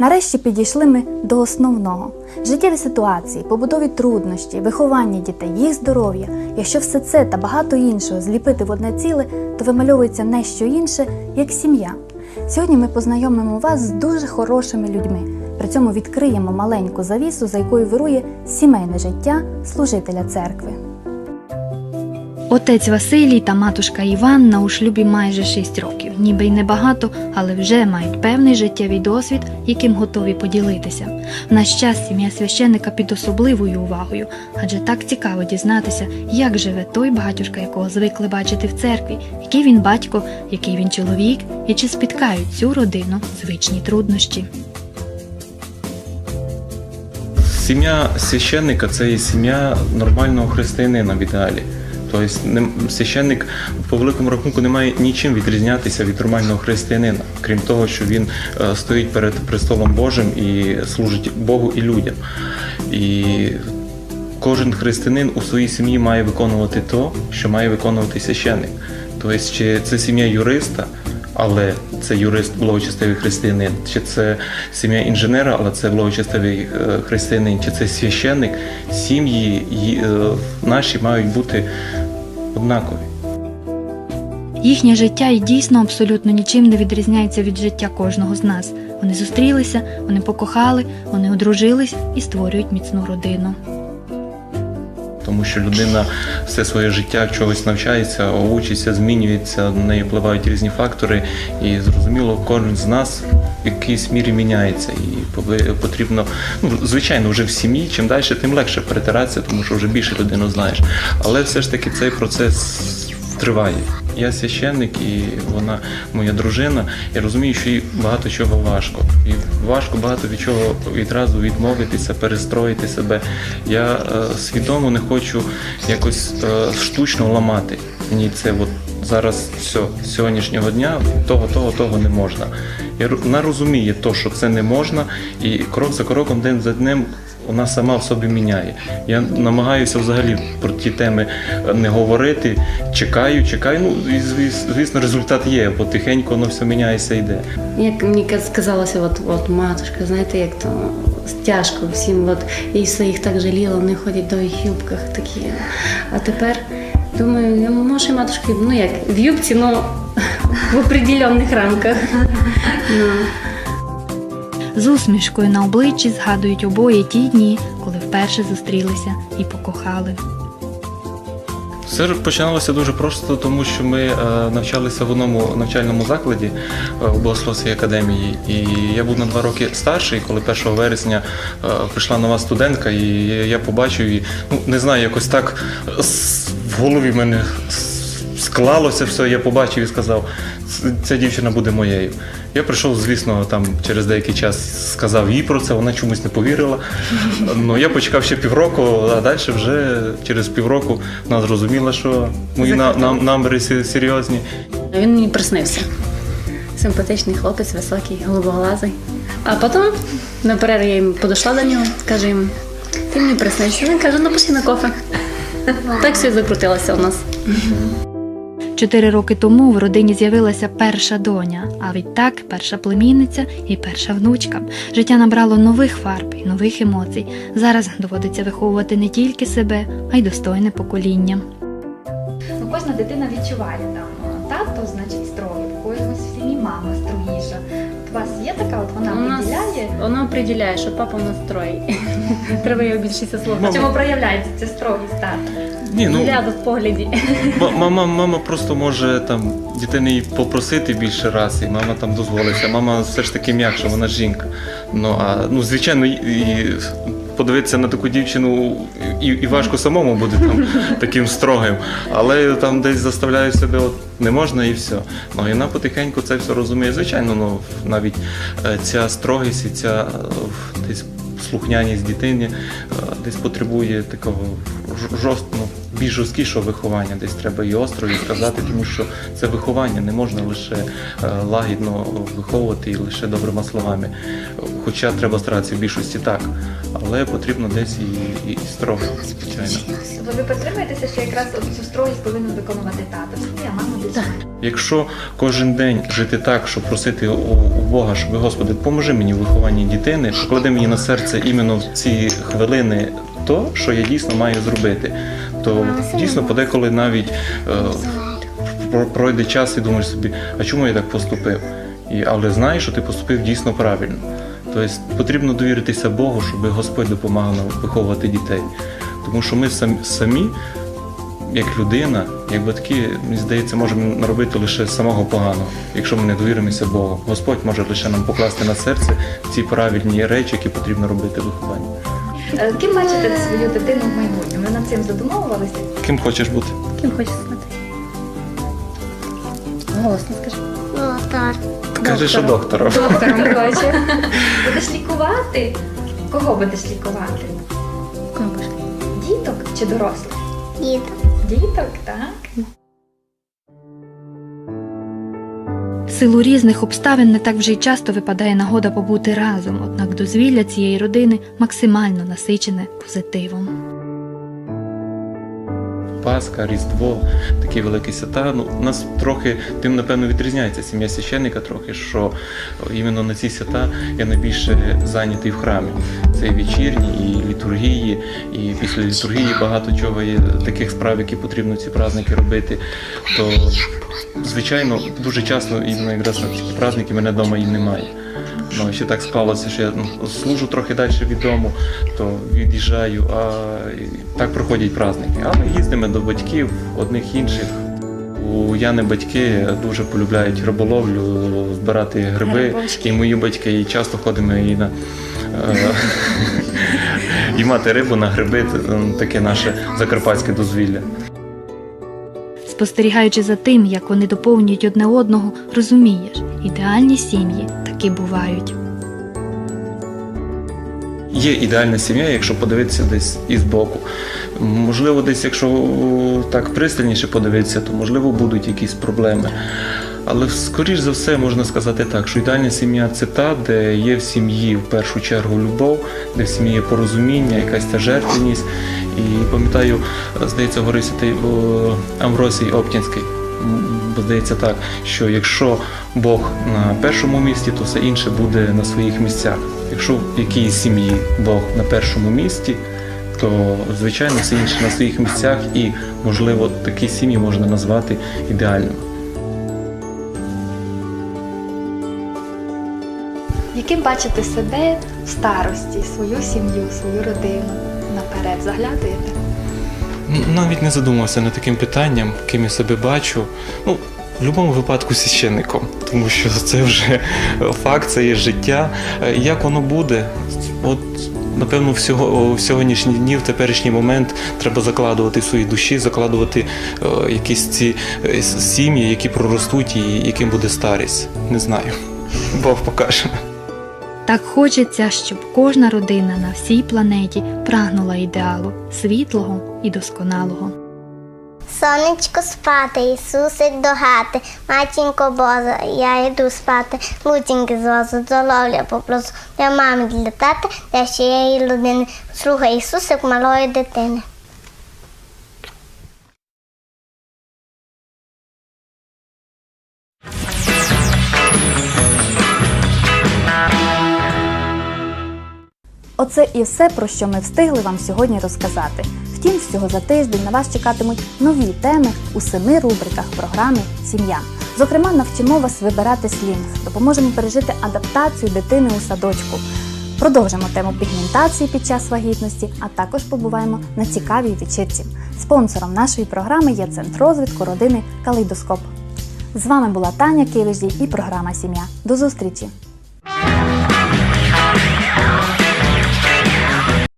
Нарешті підійшли ми до основного життєві ситуації, побутові труднощі, виховання дітей, їх здоров'я. Якщо все це та багато іншого зліпити в одне ціле, то вимальовується не що інше, як сім'я. Сьогодні ми познайомимо вас з дуже хорошими людьми. При цьому відкриємо маленьку завісу, за якою вирує сімейне життя служителя церкви. Отець Василій та матушка Іванна у шлюбі майже 6 років, ніби й небагато, але вже мають певний життєвий досвід, яким готові поділитися. В наш час сім'я священника під особливою увагою, адже так цікаво дізнатися, як живе той батюшка, якого звикли бачити в церкві, який він батько, який він чоловік, і чи спіткають цю родину звичні труднощі. Сім'я священника це і сім'я нормального християнина в ідеалі. Тобто священник по великому рахунку не має нічим відрізнятися від нормального християнина, крім того, що він е, стоїть перед престолом Божим і служить Богу і людям. І кожен християнин у своїй сім'ї має виконувати то, що має виконувати священник. Тобто, чи це сім'я юриста, але це юрист благочестивий християнин, чи це сім'я інженера, але це благочестивий е, християнин, чи це священник, сім'ї е, наші мають бути однакові. Їхнє життя і дійсно абсолютно нічим не відрізняється від життя кожного з нас. Вони зустрілися, вони покохали, вони одружились і створюють міцну родину. Тому що людина все своє життя чогось навчається, учиться, змінюється, на неї впливають різні фактори, і зрозуміло, кожен з нас в якійсь мірі міняється. І потрібно, ну звичайно, вже в сім'ї, чим далі, тим легше перетиратися, тому що вже більше людину знаєш. Але все ж таки цей процес триває. Я священник і вона моя дружина. Я розумію, що їй багато чого важко. І важко багато від чого відразу відмовитися, перестроїти себе. Я е, свідомо не хочу якось е, штучно ламати. Мені це от зараз все, з сьогоднішнього дня того, того, того не можна. Ру- вона розуміє то, що це не можна, і крок за кроком, день за днем вона сама в собі міняє. Я намагаюся взагалі про ті теми е, не говорити. Чекаю, чекаю. Ну і звісно, результат є, бо тихенько воно все міняється йде. Як мені сказалося, от, от матушка, знаєте, як то тяжко всім, от і все їх так жаліло, вони ходять в довгих юбках такі. А тепер думаю, я, може матушки, ну як в юбці, ну в определенних рамках. З усмішкою на обличчі згадують обоє ті дні, коли вперше зустрілися і покохали. Все починалося дуже просто, тому що ми е, навчалися в одному навчальному закладі е, у Богословській академії. І я був на два роки старший, коли 1 вересня е, прийшла нова студентка, і я побачив її. Ну не знаю, якось так в голові в мене склалося все. Я побачив і сказав, ця дівчина буде моєю. Я прийшов, звісно, там через деякий час сказав їй про це, вона чомусь не повірила. Ну я почекав ще півроку, а далі вже через півроку вона зрозуміла, що мої на- нам- наміри серйозні. Він мені приснився. Симпатичний хлопець, високий, голубоглазий. А потім на перерві я їм подійшла до нього, кажу йому, ти мені приснився. Він каже, ну пошли на кофе. Так все закрутилося у нас. Чотири роки тому в родині з'явилася перша доня, а відтак перша племінниця і перша внучка. Життя набрало нових фарб і нових емоцій. Зараз доводиться виховувати не тільки себе, а й достойне покоління. Ну, кожна дитина відчуває там. Така, от вона У нас виділяє. воно определяє, що папа у нас строй. Треба його більше слухати. В чому проявляється ця строгість так? Ні, ну Гляду в погляді. ма- мама, мама просто може там дітей попросити більше раз, і мама там дозволиться. Мама все ж таки м'якша, вона жінка. Ну а ну звичайно, і, і подивитися на таку дівчину і, і важко самому бути там таким строгим, але там десь заставляє себе, от не можна і все. Ну і вона потихеньку це все розуміє. Звичайно, ну навіть е, ця строгість і ця е, десь слухняність дитини е, десь потребує такого ж- жорст, ну, більш жорсткішого виховання. Десь треба і остро і сказати, тому що це виховання не можна лише е, лагідно виховувати і лише добрими словами. Хоча треба старатися в більшості так, але потрібно десь і, і, і строго, звичайно. Ви підтримуєтеся, що якраз цю строгість повинен виконувати тато а мама. Так. Якщо кожен день жити так, щоб просити у, Бога, щоб Господи, допоможи мені в вихованні дитини, поклади мені на серце іменно в ці хвилини то, що я дійсно маю зробити, то дійсно подеколи навіть е, пройде час і думаєш собі, а чому я так поступив? І, але знаєш, що ти поступив дійсно правильно. Тобто потрібно довіритися Богу, щоб Господь допомагав нам виховувати дітей. Тому що ми самі, як людина, як батьки, мені здається, можемо наробити лише самого поганого, якщо ми не довіримося Богу. Господь може лише нам покласти на серце ці правильні речі, які потрібно робити в вихованні. Е, Ким бачите свою дитину в майбутньому? Ви над цим задумовувалися? Ким хочеш бути? Ким хочеш стати? Голосно скажи. Доктор. Кажи, що доктором. Доктором хоче. Будеш лікувати? Кого будеш лікувати? Будеш? Діток чи дорослих? Дід. Діток, так. Силу різних обставин не так вже й часто випадає нагода побути разом, однак дозвілля цієї родини максимально насичене позитивом. Пасха, Різдво, такі великі свята. Ну, у нас трохи тим, напевно, відрізняється сім'я священника трохи, що іменно на ці свята я найбільше зайнятий в храмі. Це і вечірні, і літургії, і після літургії багато чого є таких справ, які потрібно ці праздники робити. То, звичайно, дуже часто іменно якраз на ці праздники мене вдома і немає. Ну, ще так склалося, що я ну, служу трохи далі від дому, то від'їжджаю, а так проходять праздники. Але їздимо до батьків, одних інших. У Яни батьки дуже полюбляють риболовлю, збирати гриби. Грибочки. І мої батьки і часто ходимо і на е, і мати рибу на гриби це таке наше закарпатське дозвілля. Спостерігаючи за тим, як вони доповнюють одне одного, розумієш, ідеальні сім'ї таки бувають. Є ідеальна сім'я, якщо подивитися десь із боку. Можливо, десь, якщо так пристальніше подивитися, то можливо будуть якісь проблеми. Але скоріш за все можна сказати так, що ідеальна сім'я це та, де є в сім'ї в першу чергу любов, де в сім'ї є порозуміння, якась та жертвеність. І пам'ятаю, здається, говорив Амвросій Оптінський. Бо здається так, що якщо Бог на першому місці, то все інше буде на своїх місцях. Якщо в якійсь сім'ї Бог на першому місці, то звичайно все інше на своїх місцях, і можливо такі сім'ї можна назвати ідеальними. Яким бачите себе в старості, свою сім'ю, свою родину? Наперед заглядуєте? Навіть не задумався над таким питанням, ким я себе бачу. Ну, в будь-якому випадку священником, тому що це вже факт, це є життя. Е, Як воно буде? От, напевно, всього, в сьогоднішні дні, в теперішній момент треба закладувати свої душі, закладувати е, якісь ці е, сім'ї, які проростуть і яким буде старість. Не знаю. Бог покаже. Так хочеться, щоб кожна родина на всій планеті прагнула ідеалу світлого і досконалого. Сонечко спати, Ісусик до хати, матінко Божа, я йду спати, лутінки з возу, доловля попросу, для мами, для тата, для всієї людини. Слухай Ісусик малої дитини. Оце і все, про що ми встигли вам сьогодні розказати. Втім, всього за тиждень на вас чекатимуть нові теми у семи рубриках програми Сім'я. Зокрема, навчимо вас вибирати слінг, допоможемо пережити адаптацію дитини у садочку. Продовжимо тему пігментації під час вагітності, а також побуваємо на цікавій вечірці. Спонсором нашої програми є Центр розвитку родини Калейдоскоп. З вами була Таня Кивиждій і програма Сім'я. До зустрічі!